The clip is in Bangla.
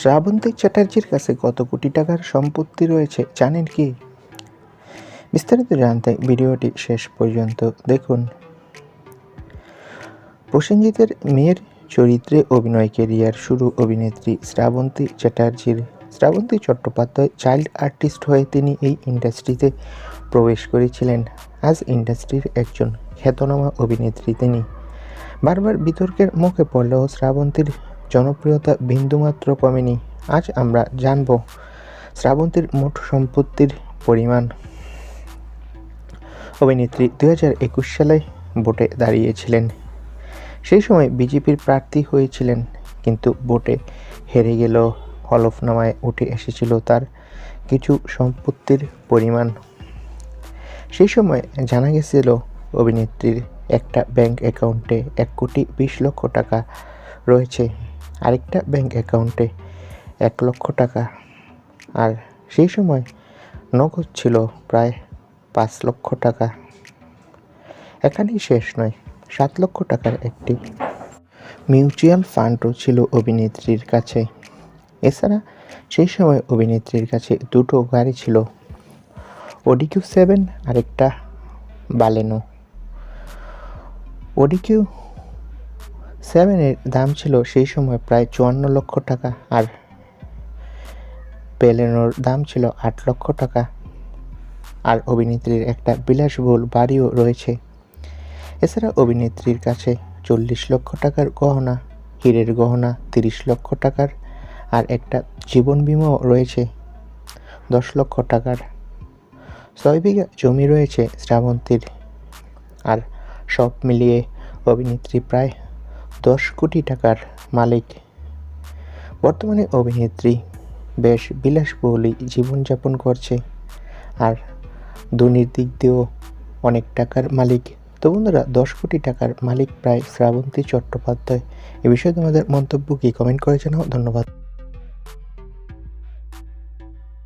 শ্রাবন্তী চ্যাটার্জির কাছে কত কোটি টাকার সম্পত্তি রয়েছে জানেন কি? বিস্তারিত জানতে ভিডিওটি শেষ পর্যন্ত দেখুন। প্রসেনজিতের মেয়ের চরিত্রে অভিনয় কেরিয়ার শুরু অভিনেত্রী শ্রাবন্তী চ্যাটার্জির। শ্রাবন্তী চট্টোপাধ্যায় চাইল্ড আর্টিস্ট হয়ে তিনি এই ইন্ডাস্ট্রিতে প্রবেশ করেছিলেন। আজ ইন্ডাস্ট্রির একজন খ্যাতনামা অভিনেত্রী তিনি। বারবার বিতর্কের মুখে পড়লেও শ্রাবন্তীর জনপ্রিয়তা বিন্দুমাত্র কমেনি। আজ আমরা জানব শ্রাবন্তীর মোট সম্পত্তির পরিমাণ। অভিনেত্রী দু হাজার একুশ সালে ভোটে দাঁড়িয়েছিলেন। সেই সময় বিজেপির প্রার্থী হয়েছিলেন, কিন্তু ভোটে হেরে গেল। হলফনামায় উঠে এসেছিল তার কিছু সম্পত্তির পরিমাণ। সেই সময় জানা গেছিল, অভিনেত্রীর একটা ব্যাংক অ্যাকাউন্টে এক কোটি বিশ লক্ষ টাকা রয়েছে। আরেকটা ব্যাঙ্ক অ্যাকাউন্টে এক লক্ষ টাকা। আর সেই সময় নগদ ছিল প্রায় পাঁচ লক্ষ টাকা। এখানেই শেষ নয়, সাত লক্ষ টাকার একটি মিউচুয়াল ফান্ডও ছিল অভিনেত্রীর কাছে। এছাড়া সেই সময় অভিনেত্রীর কাছে দুটো গাড়ি ছিল ওডিকিউ সেভেন আরেকটা বালেনো ওডিকিউ সেভেনের দাম ছিল সেই সময় প্রায় চুয়ান্ন লক্ষ টাকা আর পেলেনোর দাম ছিল আট লক্ষ টাকা। আর অভিনেত্রীর একটা বিলাসবহুল বাড়িও রয়েছে। এছাড়া অভিনেত্রীর কাছে চল্লিশ লক্ষ টাকার গহনা, হীরের গহনা তিরিশ লক্ষ টাকার আর একটা জীবন বিমাও রয়েছে। দশ লক্ষ টাকার ছয় বিঘা জমি রয়েছে শ্রাবন্তীর। আর সব মিলিয়ে অভিনেত্রী প্রায় দশ কোটি টাকার মালিক। বর্তমানে অভিনেত্রী বেশ বিলাসবহুলই জীবনযাপন করছে আর ধনির দিক দিয়েও অনেক টাকার মালিক। তো বন্ধুরা, দশ কোটি টাকার মালিক প্রায় শ্রাবন্তী চট্টোপাধ্যায়। এ বিষয়ে তোমাদের মন্তব্য কি? কমেন্ট করে জানাও। ধন্যবাদ।